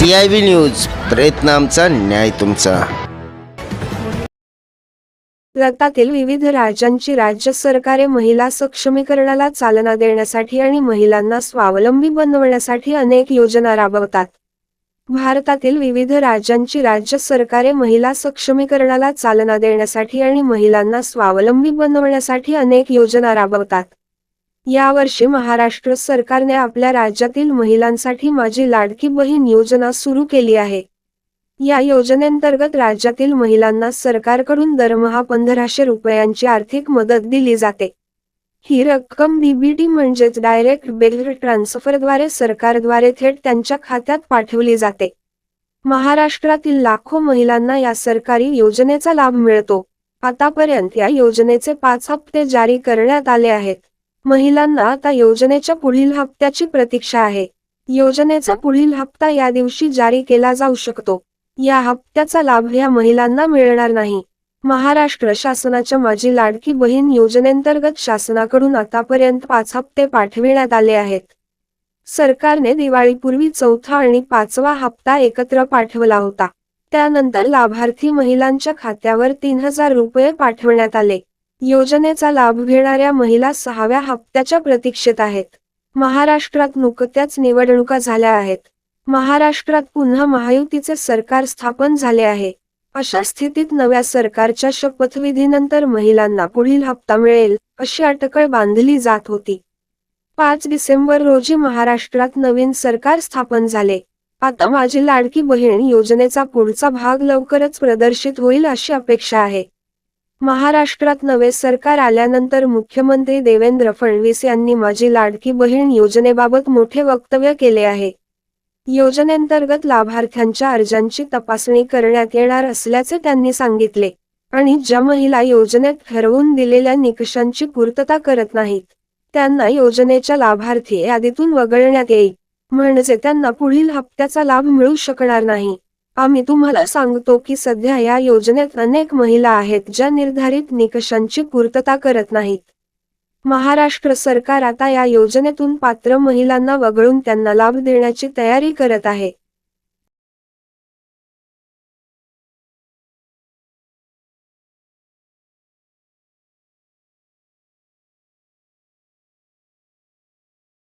C I V news प्रयत्न आमचा न्याय तुमचा. भारतातील विविध राज्यांची राज्य सरकारे महिला सक्षमीकरणाला चालना देण्यासाठी आणि महिलांना स्वावलंबी बनवण्यासाठी अनेक योजना राबवतात. भारतातील विविध राज्यांची राज्य सरकारे महिला सक्षमीकरणाला चालना देण्यासाठी आणि महिलांना स्वावलंबी बनवण्यासाठी अनेक योजना राबवतात. यावर्षी महाराष्ट्र सरकारने आपल्या राज्यातील महिलांसाठी माझी लाडकी बहीण योजना सुरू केली आहे. या योजनेअंतर्गत राज्यातील महिलांना सरकारकडून दरमहा पंधराशे रुपयांची आर्थिक मदत दिली जाते. ही रक्कम डीबीटी म्हणजेच डायरेक्ट बेल ट्रान्सफरद्वारे सरकारद्वारे थेट त्यांच्या खात्यात पाठवली जाते. महाराष्ट्रातील लाखो महिलांना या सरकारी योजनेचा लाभ मिळतो. आतापर्यंत या योजनेचे पाच हप्ते जारी करण्यात आले आहेत. महिलांना आता योजनेच्या पुढील हप्त्याची प्रतीक्षा आहे. योजनेचा पुढील हप्ता या दिवशी जारी केला जाऊ शकतो. या हप्त्याचा लाभ या महिलांना मिळणार नाही. महाराष्ट्र शासनाच्या माझी लाडकी बहीण योजनेंतर्गत शासनाकडून आतापर्यंत पाच हप्ते पाठविण्यात आले आहेत. सरकारने दिवाळीपूर्वी चौथा आणि पाचवा हप्ता एकत्र पाठवला होता. त्यानंतर लाभार्थी महिलांच्या खात्यावर तीन हजार रुपये पाठवण्यात आले. योजनेचा लाभ घेणाऱ्या महिला सहाव्या हप्त्याच्या प्रतीक्षेत आहेत. महाराष्ट्रात नुकत्याच निवडणुका झाल्या आहेत. महाराष्ट्रात पुन्हा महायुतीचे सरकार स्थापन झाले आहे. अशा स्थितीत नव्या सरकारच्या शपथविधीनंतर महिलांना पुढील हप्ता मिळेल अशी अटकळ बांधली जात होती. पाच डिसेंबर रोजी महाराष्ट्रात नवीन सरकार स्थापन झाले. आता माझी लाडकी बहीण योजनेचा पुढचा भाग लवकरच प्रदर्शित होईल अशी अपेक्षा आहे. महाराष्ट्रात नवे सरकार आल्यानंतर मुख्यमंत्री देवेंद्र फडणवीस यांनी माझी लाडकी बहीण योजनेबाबत मोठे वक्तव्य केले आहे. योजनेअंतर्गत लाभार्थ्यांच्या अर्जांची तपासणी करण्यात येणार असल्याचे त्यांनी सांगितले आणि ज्या महिला योजनेत ठरवून दिलेल्या निकषांची पूर्तता करत नाहीत त्यांना योजनेच्या लाभार्थी यादीतून वगळण्यात येईल म्हणजे त्यांना पुढील हप्त्याचा लाभ मिळू शकणार नाही. आम्ही तुम्हाला सांगतो की सध्या या योजनेत अनेक महिला आहेत ज्या निर्धारित निकषांची पूर्तता करत नाहीत. महाराष्ट्र सरकार आता या योजनेतून पात्र महिलांना वगळून त्यांना लाभ देण्याची तयारी करत आहे.